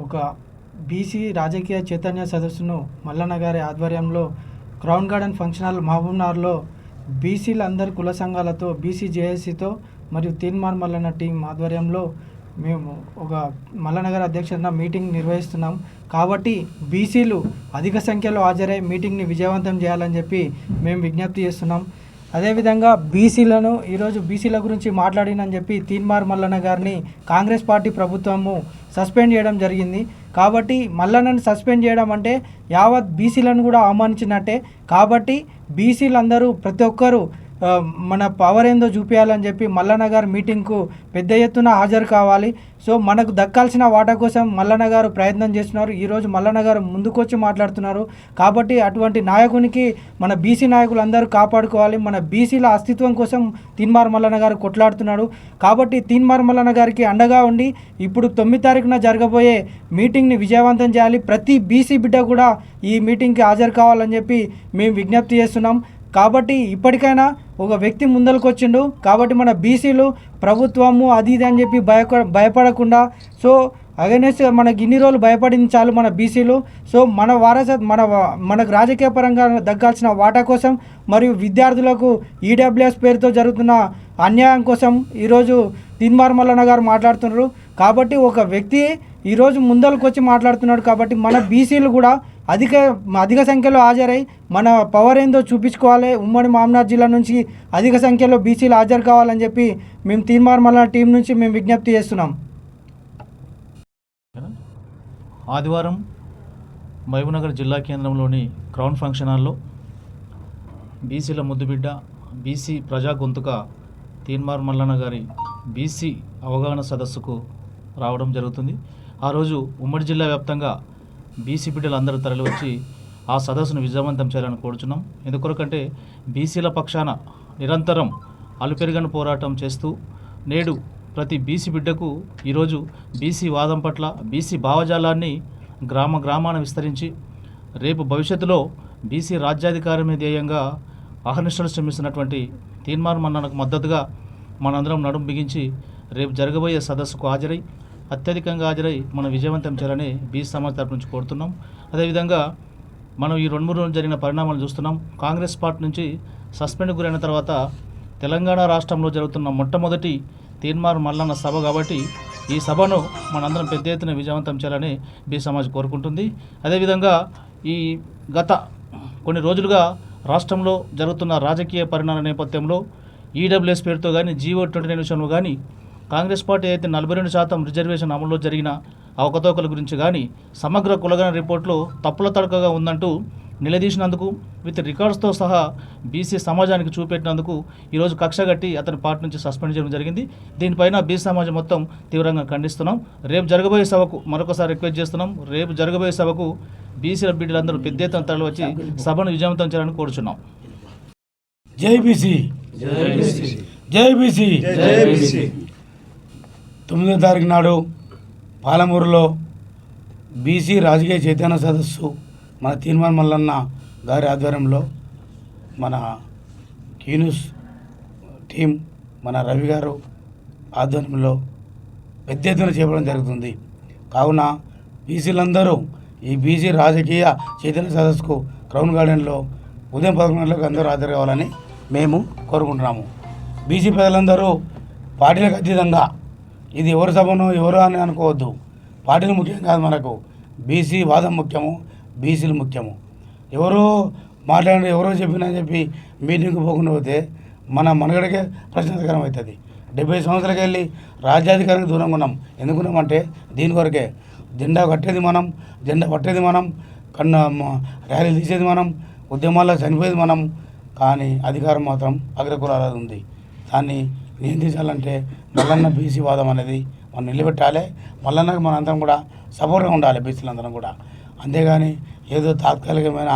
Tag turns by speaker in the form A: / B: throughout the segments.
A: ఒక బీసీ రాజకీయ చైతన్య సదస్సును మల్లన్న గారి ఆధ్వర్యంలో క్రౌన్ గార్డెన్ ఫంక్షన్ హాల్ మహబూబ్నగర్లో బీసీలందరి కుల సంఘాలతో బీసీ జేఏసీతో మరియు తీన్మార్ మల్లన్న టీం ఆధ్వర్యంలో మేము ఒక మల్లనగర్ గారి అధ్యక్షతన మీటింగ్ నిర్వహిస్తున్నాం. కాబట్టి బీసీలు అధిక సంఖ్యలో హాజరై మీటింగ్ని విజయవంతం చేయాలని చెప్పి మేము విజ్ఞప్తి చేస్తున్నాం. అదేవిధంగా బీసీలను ఈరోజు బీసీల గురించి మాట్లాడినని చెప్పి తీన్మార్ మల్లన్న గారిని కాంగ్రెస్ పార్టీ ప్రభుత్వము సస్పెండ్ చేయడం జరిగింది. కాబట్టి మల్లన్నను సస్పెండ్ చేయడం అంటే యావత్ బీసీలను కూడా అవమానించినట్టే. కాబట్టి బీసీలందరూ ప్రతి ఒక్కరూ మన పవర్ ఏందో చూపించాలని చెప్పి మల్లన్న గారు మీటింగ్కు పెద్ద ఎత్తున హాజరు కావాలి. సో మనకు దక్కాల్సిన వాటా కోసం మల్లన్న గారు ప్రయత్నం చేస్తున్నారు. ఈరోజు మల్లన్న గారు ముందుకొచ్చి మాట్లాడుతున్నారు. కాబట్టి అటువంటి నాయకునికి మన బీసీ నాయకులు అందరూ కాపాడుకోవాలి. మన బీసీల అస్తిత్వం కోసం తీన్మార్ మల్లన్న గారు కొట్లాడుతున్నాడు కాబట్టి తీన్మార్ మల్లన్న గారికి అండగా ఉండి ఇప్పుడు తొమ్మిది తారీఖున జరగబోయే మీటింగ్ని విజయవంతం చేయాలి. ప్రతి బీసీ బిడ్డ కూడా ఈ మీటింగ్కి హాజరు కావాలని చెప్పి మేము విజ్ఞప్తి చేస్తున్నాం. కాబట్టి ఇప్పటికైనా ఒక వ్యక్తి ముందరకు వచ్చిండు కాబట్టి మన బీసీలు ప్రభుత్వము అది ఇది అని చెప్పి భయ భయపడకుండా సో అగైనెస్ట్ మనకి ఇన్ని రోజులు భయపడింది చాలు మన బీసీలు. సో మన వారస మన మనకు రాజకీయ పరంగా దక్కాల్సిన వాటా కోసం మరియు విద్యార్థులకు ఈడబ్ల్యూఎస్ పేరుతో జరుగుతున్న అన్యాయం కోసం ఈరోజు తిన్మార్ మల్లన్న గారు మాట్లాడుతున్నారు. కాబట్టి ఒక వ్యక్తి ఈరోజు ముందరకు వచ్చి మాట్లాడుతున్నాడు కాబట్టి మన బీసీలు కూడా అధిక అధిక సంఖ్యలో హాజరై మన పవర్ ఏందో చూపించుకోవాలి. ఉమ్మడి మామనాథ్ జిల్లా నుంచి అధిక సంఖ్యలో బీసీలు హాజరు కావాలని చెప్పి మేము తీన్మార్ మల్లన్న టీం నుంచి మేము విజ్ఞప్తి చేస్తున్నాం.
B: ఆదివారం మహబూబ్నగర్ జిల్లా కేంద్రంలోని క్రౌన్ ఫంక్షన్ హాల్లో బీసీల ముద్దుబిడ్డ బీసీ ప్రజా గొంతుక తీన్మార్ మల్లన్న గారి బీసీ అవగాహన సదస్సుకు రావడం జరుగుతుంది. ఆ రోజు ఉమ్మడి జిల్లా వ్యాప్తంగా బీసీ బిడ్డలందరూ తరలివచ్చి ఆ సదస్సును విజయవంతం చేయాలని కోరుచున్నాం. ఎందుకొరకంటే బీసీల పక్షాన నిరంతరం అలుపెరుగని పోరాటం చేస్తూ నేడు ప్రతి బీసీ బిడ్డకు ఈరోజు బీసీ వాదం పట్ల బీసీ భావజాలాన్ని గ్రామ గ్రామాన విస్తరించి రేపు భవిష్యత్తులో బీసీ రాజ్యాధికారమే ధ్యేయంగా అహర్నిశలు శ్రమిస్తున్నటువంటి తీన్మార్ అన్నకు మద్దతుగా మనందరం నడుం బిగించి రేపు జరగబోయే సదస్సుకు హాజరై అత్యధికంగా హాజరై మనం విజయవంతం చేయాలని బీసీ సమాజ్ తరపు నుంచి కోరుతున్నాం. అదేవిధంగా మనం ఈ రెండు మూడు రోజులు జరిగిన పరిణామాలు చూస్తున్నాం. కాంగ్రెస్ పార్టీ నుంచి సస్పెండ్ గురైన తర్వాత తెలంగాణ రాష్ట్రంలో జరుగుతున్న మొట్టమొదటి తీన్మార్ మల్లన్న సభ కాబట్టి ఈ సభను మనందరం పెద్ద ఎత్తున విజయవంతం చేయాలని బీ సమాజ్ కోరుకుంటుంది. అదేవిధంగా ఈ గత కొన్ని రోజులుగా రాష్ట్రంలో జరుగుతున్న రాజకీయ పరిణామాల నేపథ్యంలో ఈడబ్ల్యూఎస్ పేరుతో కానీ జీవో ట్వంటీ నైన్ విషయంలో కానీ కాంగ్రెస్ పార్టీ అయితే నలభై రెండు శాతం రిజర్వేషన్ అమల్లో జరిగిన అవకతవకల గురించి కానీ సమగ్ర కులగన రిపోర్ట్లో తప్పుల తడకగా ఉందంటూ నిలదీసినందుకు విత్ రికార్డ్స్తో సహా బీసీ సమాజానికి చూపెట్టినందుకు ఈరోజు కక్షగట్టి అతని పార్టీ నుంచి సస్పెండ్ చేయడం జరిగింది. దీనిపైన బీసీ సమాజం మొత్తం తీవ్రంగా ఖండిస్తున్నాం. రేపు జరగబోయే సభకు మరొకసారి రిక్వెస్ట్ చేస్తున్నాం. రేపు జరగబోయే సభకు బీసీల బిడ్డలందరూ పెద్ద ఎత్తున తరలి వచ్చి సభను విజయవంతం చేయాలని కోరుచున్నాం.
C: జై బీసీ. జై బీసీ. తొమ్మిదో తారీఖు నాడు పాలమూరులో బీసీ రాజకీయ చైతన్య సదస్సు మన తీర్మాన్ మల్లన్న గారి ఆధ్వర్యంలో మన కీనుస్ టీం మన రవి గారు ఆధ్వర్యంలో పెద్ద ఎత్తున చేపడం జరుగుతుంది. కావున బీసీలందరూ ఈ బీసీ రాజకీయ చైతన్య సదస్సుకు క్రౌన్ గార్డెన్లో ఉదయం పదకొండు గంటలకు అందరూ హాజరు కావాలని మేము కోరుకుంటున్నాము. బీసీ ప్రజలందరూ పార్టీలకు అతీతంగా ఇది ఎవరి సభను ఎవరు అని అనుకోవద్దు. పార్టీలు ముఖ్యం కాదు మనకు. బీసీ వాదం ముఖ్యము బీసీలు ముఖ్యము. ఎవరో మాట్లాడిన ఎవరో చెప్పినా చెప్పి మీటింగ్కి పోకుండా పోతే మన మనగడకే ప్రశ్నార్థకరం అవుతుంది. డెబ్బై సంవత్సరాలకి వెళ్ళి రాజ్యాధికారానికి దూరంగా ఉన్నాం. ఎందుకున్నామంటే దీని కొరకే. జెండా కట్టేది మనం జెండా పట్టేది మనం కన్న ర్యాలీ తీసేది మనం ఉద్యమాల్లో చనిపోయేది మనం. కానీ అధికారం మాత్రం అగ్రకులాలది ఉంది. దాన్ని నియంత్రించాలంటే మల్లన్న బీసీ వాదం అనేది మనం నిలబెట్టాలి. మల్లన్నకు మనందరం కూడా సపోర్ట్గా ఉండాలి బీసీలందరం కూడా. అంతేగాని ఏదో తాత్కాలికమైన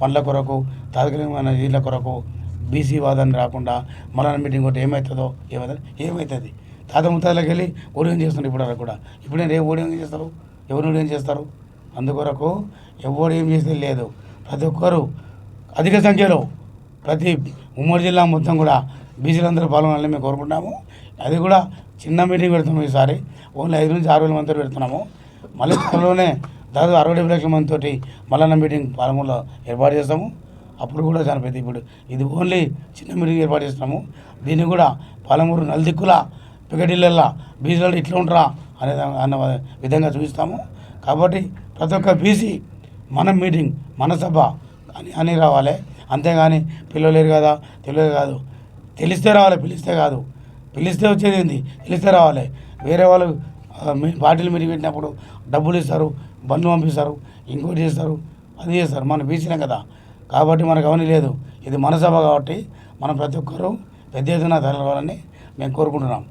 C: పనుల కొరకు తాత్కాలికమైన నీళ్ళ కొరకు బీసీ వాదాన్ని రాకుండా మల్లన్న మీటింగ్ ఒకటి ఏమవుతుందో ఏమవుతుంది ఏమవుతుంది తాత ముత్తాలకు వెళ్ళి ఓడియం చేస్తున్నారు ఇప్పుడు వరకు కూడా. ఇప్పుడు నేను ఏం ఓడియం చేస్తారు? ఎవరు ఓడియం చేస్తారు? అందుకొరకు ఎవరు ఏం చేసేది లేదు. ప్రతి ఒక్కరు అధిక సంఖ్యలో ప్రతి ఉమ్మడి జిల్లా మొత్తం కూడా బీసీలందరూ పాల్గొనాలని మేము కోరుకుంటున్నాము. అది కూడా చిన్న మీటింగ్ పెడుతున్నాము ఈసారి. ఓన్లీ ఐదు నుంచి ఆరు వేల మంది పెడుతున్నాము. మళ్ళీ త్వరలోనే దాదాపు అరవై డెబ్బై లక్షల మందితోటి మల్లన్న మీటింగ్ పాలమూరులో ఏర్పాటు చేస్తాము. అప్పుడు కూడా చాలా పెద్ద ఇప్పుడు ఇది ఓన్లీ చిన్న మీటింగ్ ఏర్పాటు చేస్తున్నాము. దీన్ని కూడా పాలమూరు నలుదిక్కుల పిగడిళ్ళల్లా బీసీలలో ఇట్లా ఉంటారా అనే అన్న విధంగా చూపిస్తాము. కాబట్టి ప్రతి ఒక్క బీసీ మన మీటింగ్ మన సభ అని అని రావాలి. అంతేగాని పిల్లలేరు కదా తెలియదు కాదు. తెలిస్తే రావాలి పిలిస్తే కాదు. పిలిస్తే వచ్చేది ఏంది? తెలిస్తే రావాలి. వేరే వాళ్ళు మీ- పార్టీలు మీరు పెట్టినప్పుడు డబ్బులు ఇస్తారు బండ్లు పంపిస్తారు ఇంకోటి చేస్తారు అది చేస్తారు. మనం బీసీలం కదా. కాబట్టి మనకు అవన్నీ లేదు. ఇది మన సభ కాబట్టి మనం ప్రతి ఒక్కరూ పెద్ద ఎత్తున తరలివ్వాలని మేము కోరుకుంటున్నాం.